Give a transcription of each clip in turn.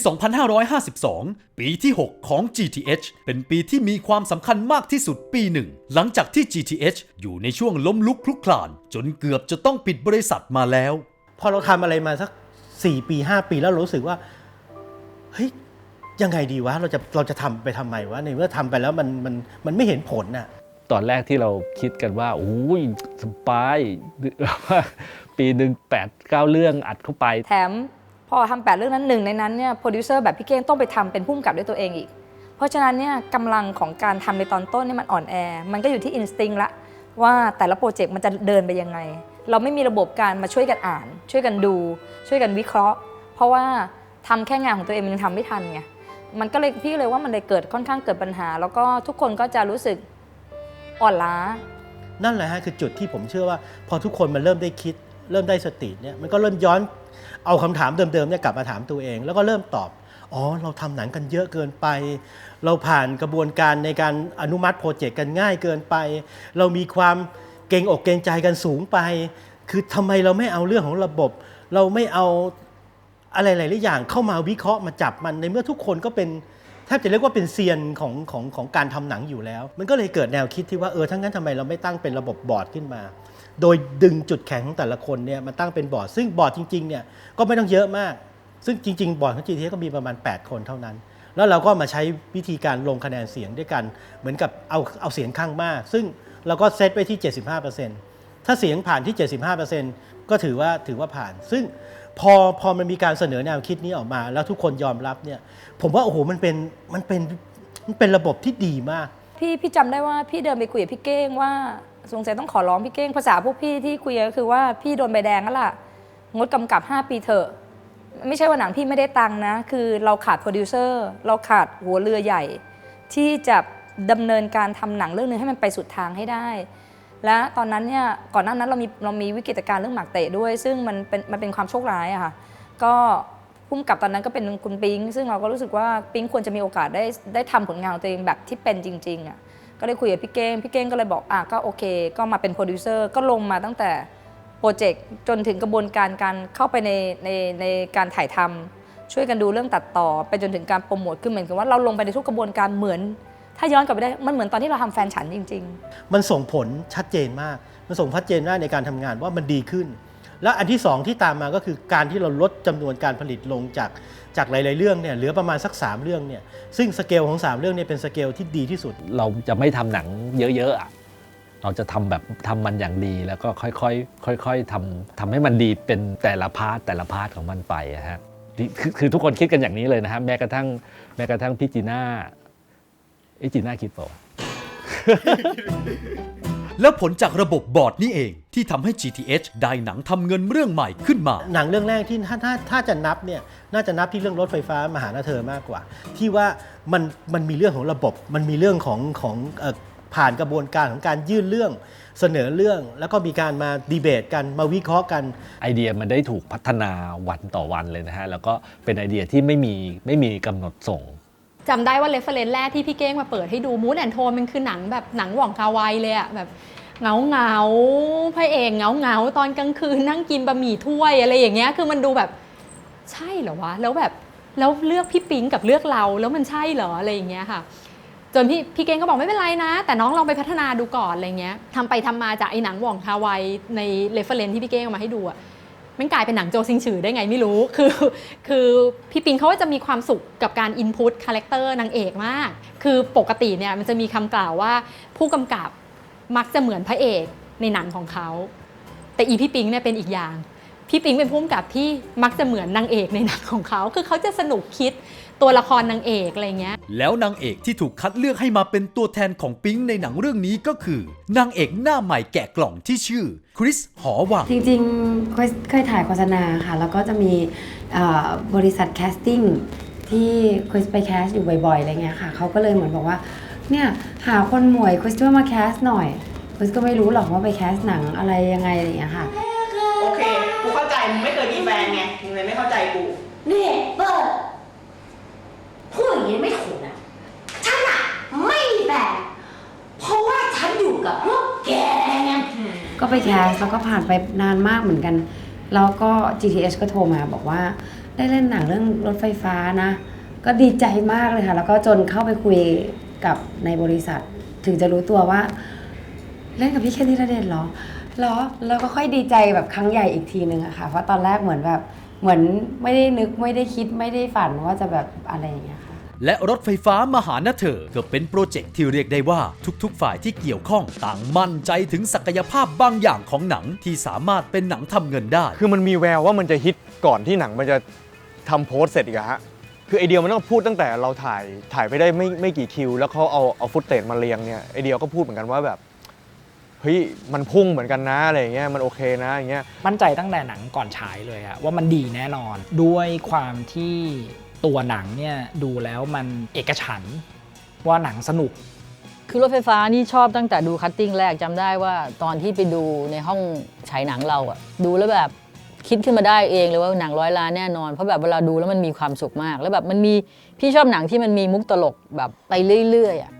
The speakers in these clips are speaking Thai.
2552 ปีที่ 6 ของ GTH เป็นปีที่มีความสำคัญมากที่สุดปีหนึ่ง หลังจากที่ GTH อยู่ในช่วงล้มลุกคลุกคลาน จนเกือบจะต้องปิดบริษัทมาแล้ว พอเราทำอะไรมาสักสี่ปีห้าปีแล้วเรารู้สึกว่า เฮ้ย ยังไงดีวะ เราจะเราจะทำไปทำไมวะ ในเมื่อทำไปแล้วมันมันมันไม่เห็นผลน่ะตอนแรกที่เราคิดกันว่าโอ้ยสบายว่าปีหนึ่งแปดเก้าเรื่องอัดเข้าไป แถม พอทำแปดเรื่องนั้นหนึ่งในนั้นเนี่ยโปรดิวเซอร์แบบพี่เก้งต้องไปทำเป็นผู้กำกับด้วยตัวเองอีก เพราะฉะนั้นเนี่ยกำลังของการทำในตอนต้นเนี่ยมันอ่อนแอ มันก็อยู่ที่อินสติ้งละว่าแต่ละโปรเจกต์มันจะเดินไปยังไง เราไม่มีระบบการมาช่วยกันอ่าน ช่วยกันดู ช่วยกันวิเคราะห์ เพราะว่าทำแค่งานของตัวเองมันยังทำไม่ทันไงมันก็เลยพี่เลยว่ามันเลยเกิดค่อนข้างเกิดปัญหา แล้วก็ทุกคนก็จะรู้สึกอ่อนล้า นั่นแหละฮะคือจุดที่ผมเชื่อว่า พอทุกคนมันเริ่มได้คิด เริ่มได้สติเนี่ยมันก็เริ่มย้อนเอาคำถามเดิมๆเนี่ยกลับมาถามตัวเอง แล้วก็เริ่มตอบอ๋อเราทำหนังกันเยอะเกินไป เราผ่านกระบวนการในการอนุมัติโปรเจกต์กันง่ายเกินไป เรามีความเกรงอกเกรงใจกันสูงไป คือทำไมเราไม่เอาเรื่องของระบบ เราไม่เอาอะไรหลายๆอย่างเข้ามาวิเคราะห์มาจับมันในเมื่อทุกคนก็เป็นแทบจะเรียกว่าเป็นเซียนของของของการทำหนังอยู่แล้ว มันก็เลยเกิดแนวคิดที่ว่าเออทั้งนั้นทำไมเราไม่ตั้งเป็นระบบบอร์ดขึ้นมา โดยดึงจุดแข็งของแต่ละคนเนี่ยมาตั้งเป็นบอร์ด ซึ่งบอร์ดจริงๆเนี่ยก็ไม่ต้องเยอะมาก ซึ่งจริง ๆ บอร์ดของ GTS ก็มีประมาณ 8 คนเท่านั้น แล้วเราก็มาใช้วิธีการลงคะแนนเสียงด้วยกัน เหมือนกับเอาเอาเสียงข้างมาก ซึ่งเราก็เซตไปที่ 75%ถ้าเสียงผ่านที่ 75%ก็ถือว่าถือว่าผ่าน ซึ่งพอพอมันมีการเสนอแนวคิดนี้ออกมา แล้วทุกคนยอมรับเนี่ยผมว่าโอ้โหมันเป็นมันเป็นมันเป็นระบบที่ดีมาก พี่พี่จำได้ว่าพี่เดินไปคุยกับพี่เก้งว่า สงสัยต้องขอร้องพี่เก้งภาษาพวกพี่ที่คุยก็คือว่าพี่โดนใบแดงแล้วล่ะ งดกำกับ 5 ปีเถอะ ไม่ใช่ว่าหนังพี่ไม่ได้ตังค์นะ คือเราขาดโปรดิวเซอร์เราขาดหัวเรือใหญ่ ที่จะดำเนินการทำหนังเรื่องนึงให้มันไปสุดทางให้ได้ และตอนนั้นเนี่ยก่อนหน้านั้นเรามีเรามีวิกฤตการณ์เรื่องหมากเตะด้วย ซึ่งมันเป็นมันเป็นความโชคร้ายอะค่ะก็พุ่มกับตอนนั้นก็เป็นคุณปิง ซึ่งเราก็รู้สึกว่าปิงควรจะมีโอกาสได้ได้ทำผลงานของตัวเองแบบที่เป็นจริงๆอะ ก็เลยคุยกับพี่เก้งพี่เก้งก็เลยบอกอะก็โอเค ก็มาเป็นโปรดิวเซอร์ก็ลงมาตั้งแต่โปรเจกต์จนถึงกระบวนการการเข้าไปในในในการถ่ายทำช่วยกันดูเรื่องตัดต่อ ไปจนถึงการโปรโมทคือเหมือนกับว่าเราลงไปในทุกกระบวนการเหมือน ถ้าย้อนกลับไปได้มันเหมือนตอนที่เราทำแฟนฉันจริง ๆ มันส่งผลชัดเจนมาก มันส่งชัดเจนมากในการทำงานว่ามันดีขึ้น แล้วอันที่สองที่ตามมาก็คือการที่เราลดจำนวนการผลิตลงจากจากหลาย ๆ เรื่องเนี่ยเหลือประมาณสัก 3 เรื่องเนี่ยซึ่งสเกลของ 3 เรื่องเนี่ยเป็นสเกลที่ดีที่สุด เราจะไม่ทำหนังเยอะๆอะเราจะทำแบบทำมันอย่างดีแล้วก็ค่อยๆค่อย ๆทำทำให้มันดีเป็นแต่ละพาร์ทแต่ละพาร์ทของมันไปอะฮะนี่คือคือทุกคนคิดกันอย่างนี้เลยนะฮะแม้กระทั่งแม้กระทั่งพี่จีน่าไอ้จีน่าคิดเปล่าวะ และผลจากระบบบอร์ดนี้เอง ที่ทำให้ GTH ได้หนังทำเงินเรื่องใหม่ขึ้นมา หนังเรื่องแรกที่ถ้าถ้าถ้าจะนับเนี่ยน่าจะนับที่เรื่องรถไฟฟ้ามาหานาเธอมากกว่า ที่ว่ามันมันมีเรื่องของระบบ มันมีเรื่องของของเอ่อผ่านกระบวนการของการยื่นเรื่องเสนอเรื่อง แล้วก็มีการมาดีเบตกันมาวิเคราะห์กัน ไอเดียมันได้ถูกพัฒนาวันต่อวันเลยนะฮะ แล้วก็เป็นไอเดียที่ไม่มีไม่มีกำหนดส่ง จำได้ว่าเรฟเฟรนแรกที่พี่เก้งมาเปิดให้ดูมูดแอนโทนมันคือหนังแบบหนังหว่องคาไวเลยอะแบบเงาเงาพระเอกเงาเงาตอนกลางคืนนั่งกินบะหมี่ถ้วยอะไรอย่างเงี้ยคือมันดูแบบใช่เหรอวะ แล้วแบบแล้วเลือกพี่ปิ๊งกับเลือกเราแล้วมันใช่เหรออะไรอย่างเงี้ยค่ะจนพี่พี่เก้งก็บอกไม่เป็นไรนะ แต่น้องลองไปพัฒนาดูก่อนอะไรเงี้ยทำไปทำมาจากไอ้หนังหว่องคาไวในเรฟเฟรนที่พี่เก้งเอามาให้ดูอะ มันกลายเป็นหนังโจซิงฉือได้ไงไม่รู้ คือ คือพี่ปิงเขาก็จะมีความสุขกับการอินพุตคาแรคเตอร์นางเอกมาก คือปกติเนี่ยมันจะมีคำกล่าวว่าผู้กำกับมักจะเหมือนพระเอกในหนังของเขา แต่อีพี่ปิงเนี่ยเป็นอีกอย่าง พี่ปิงเป็นผู้กำกับที่มักจะเหมือนนางเอกในหนังของเขา คือเขาจะสนุกคิด ตัวละครนางเอกอะไรเงี้ย แล้วนางเอกที่ถูกคัดเลือกให้มาเป็นตัวแทนของปิ๊งในหนังเรื่องนี้ก็คือ นางเอกหน้าใหม่แกะกล่องที่ชื่อคริสหอวัง จริงๆเคยเคยถ่ายโฆษณาค่ะ แล้วก็จะมีเอ่อบริษัทแคสติ้งที่เคยไปแคสอยู่บ่อยๆอะไรเงี้ยค่ะเขาก็เลยเหมือนบอกว่าเนี่ยหาคนหมวยคริสช่วยมาแคสหน่อยคริสก็ไม่รู้หรอกว่าไปแคสหนังอะไรยังไงอะไรเงี้ยค่ะ โอเค กูเข้าใจ มึงไม่เคยมีแฟนไง มึงเลยไม่เข้าใจกู นี่เปิดพูดอย่างนี้ไม่ถูกนะ ฉันอะไม่มีแฟนเพราะว่าฉันอยู่กับพวกแกไง ก็ ไปแคสแล้วก็ผ่านไปนานมากเหมือนกัน แล้วก็ GTS ก็โทรมาบอกว่าได้เล่นหนังเรื่องรถไฟฟ้านะ ก็ดีใจมากเลยค่ะ แล้วก็จนเข้าไปคุยกับในบริษัท ถึงจะรู้ตัวว่า เล่นกับพี่แคนดี้ระเดชเหรอเหรอแล้วก็ค่อยดีใจแบบครั้งใหญ่อีกทีนึงอะค่ะ เพราะตอนแรกเหมือนแบบเหมือนไม่ได้นึกไม่ได้คิดไม่ได้ฝันว่าจะแบบอะไรอย่างเงี้ยค่ะ และรถไฟฟ้ามาหานะเธอ ก็เป็นโปรเจกต์ที่เรียกได้ว่าทุกๆ ฝ่ายที่เกี่ยวข้องต่างมั่นใจถึงศักยภาพบางอย่างของหนังที่สามารถเป็นหนังทำเงินได้ คือมันมีแววว่ามันจะฮิตก่อนที่หนังมันจะทำโพสต์เสร็จอีกอะฮะคือไอเดียมันต้องพูดตั้งแต่เราถ่ายถ่ายไปได้ไม่ไม่กี่คิว แล้วเขาเอาเอาฟุตเตจมาเรียงเนี่ยไอเดียก็พูดเหมือนกันว่าแบบเฮ้ยมันพุ่งเหมือนกันนะอะไรอย่างเงี้ยมันโอเคนะอย่างเงี้ยมั่นใจตั้งแต่หนังก่อนฉายเลยอะว่ามันดีแน่นอนด้วยความที่ ตัวหนังเนี่ยดูแล้วมันเอกฉันว่าหนังสนุก คือรถไฟฟ้านี่ชอบตั้งแต่ดูคัตติ้งแรกจำได้ว่าตอนที่ไปดูในห้องฉายหนังเราอะดูแล้วแบบคิดขึ้นมาได้เองเลยว่าหนังร้อยล้านแน่นอน เพราะแบบเวลาดูแล้วมันมีความสุขมาก แล้วแบบมันมีพี่ชอบหนังที่มันมีมุกตลกแบบไปเรื่อยๆอะ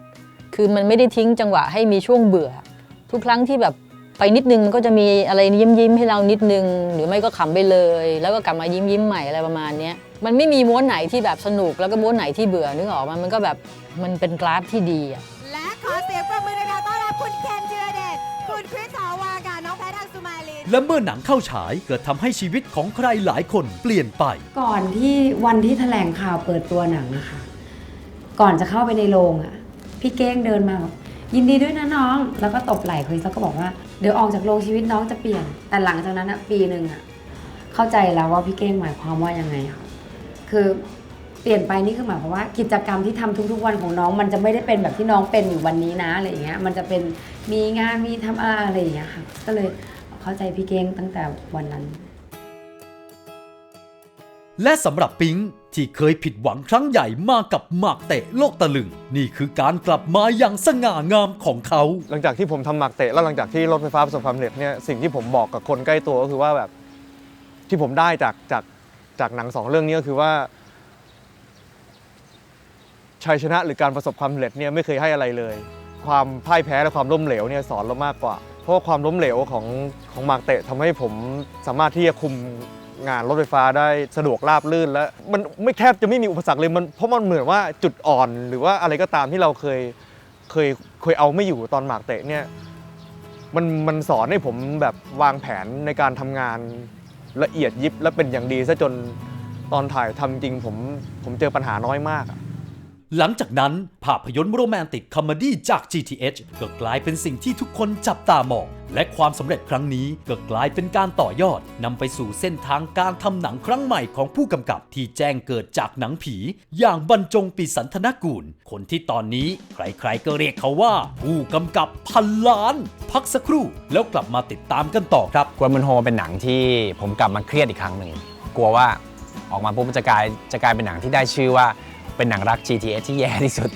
คือมันไม่ได้ทิ้งจังหวะให้มีช่วงเบื่อ ทุกครั้งที่แบบไปนิดนึงมันก็จะมีอะไรยิ้มยิ้มๆให้เรานิดนึง หรือไม่ก็ขำไปเลย แล้วก็กลับมายิ้มยิ้มๆใหม่อะไรประมาณเนี้ย มันไม่มีม้วนไหนที่แบบสนุกแล้วก็ม้วนไหนที่เบื่อนึกออกมามันก็แบบมันเป็นกราฟที่ดีอะและขอเสียงปรบมือนะคะต้อนรับคุณเคนจิรเดชคุณคริสหอวากับน้องแพทย์อังสุมาลิน และเมื่อหนังเข้าฉายเกิดทำให้ชีวิตของใครหลายคนเปลี่ยนไป ก่อนที่วันที่แถลงข่าวเปิดตัวหนังนะคะก่อนจะเข้าไปในโรงอะ่ะพี่เก้งเดินมาบอกยินดีด้วยนะน้อง แล้วก็ตบไหล่คุยแล้วก็บอกว่าเดี๋ยวออกจากโรงชีวิตน้องจะเปลี่ยน แต่หลังจากนั้นอะปีหนึ่งอะเข้าใจแล้วว่าพี่เก้งหมายความว่ายังไงค่ะ คือเปลี่ยนไปนี่คือหมายความว่ากิจกรรมที่ทำทุกๆวันของน้องมันจะไม่ได้เป็นแบบที่น้องเป็นอยู่วันนี้นะอะไรอย่างเงี้ยมันจะเป็นมีงานมีทำอะไรอย่างเงี้ยค่ะก็เลยเข้าใจพี่เก้งตั้งแต่วันนั้น และสำหรับปิงที่เคยผิดหวังครั้งใหญ่มากับหมากเตะโลกตะลึง นี่คือการกลับมาอย่างสง่างามของเขา หลังจากที่ผมทำหมากเตะแล้วหลังจากที่รถไฟฟ้าประสบความสำเร็จเนี่ยสิ่งที่ผมบอกกับคนใกล้ตัวก็คือว่าแบบที่ผมได้จากจาก จากหนังสองเรื่องนี้ก็คือว่า ชัยชนะหรือการประสบความสำเร็จเนี่ยไม่เคยให้อะไรเลย ความพ่ายแพ้และความล้มเหลวเนี่ยสอนเรามากกว่า เพราะว่าความล้มเหลวของของมากเตะทำให้ผมสามารถที่จะคุมงานรถไฟฟ้าได้สะดวกราบลื่นและมันไม่แทบจะไม่มีอุปสรรคเลยมันเพราะมันเหมือนว่าจุดอ่อนหรือว่าอะไรก็ตามที่เราเคยเคยเคยเอาไม่อยู่ตอนหมากเตะเนี่ยมันมันสอนให้ผมแบบวางแผนในการทำงาน ละเอียดยิบและเป็นอย่างดีซะจนตอนถ่ายทำจริงผมผมเจอปัญหาน้อยมากอะ หลังจากนั้น ภาพยนตร์โรแมนติกคอมเมดี้จาก GTH ก็กลายเป็นสิ่งที่ทุกคนจับตามอง และความสำเร็จครั้งนี้ก็กลายเป็นการต่อยอดนำไปสู่เส้นทางการทำหนังครั้งใหม่ของผู้กำกับที่แจ้งเกิดจากหนังผี อย่างบรรจงปีสันธนกูล คนที่ตอนนี้ใครๆก็เรียกเขาว่า ผู้กำกับพันล้าน พักสักครู่ แล้วกลับมาติดตามกันต่อครับกวนมันโฮเป็นหนังที่ผมกลับมาเครียดอีกครั้งหนึ่งกลัวว่าออกมาปุ๊บจะกลายจะกลายเป็นหนังที่ได้ชื่อว่า เป็นหนังรัก GTS ที่แย่ที่สุด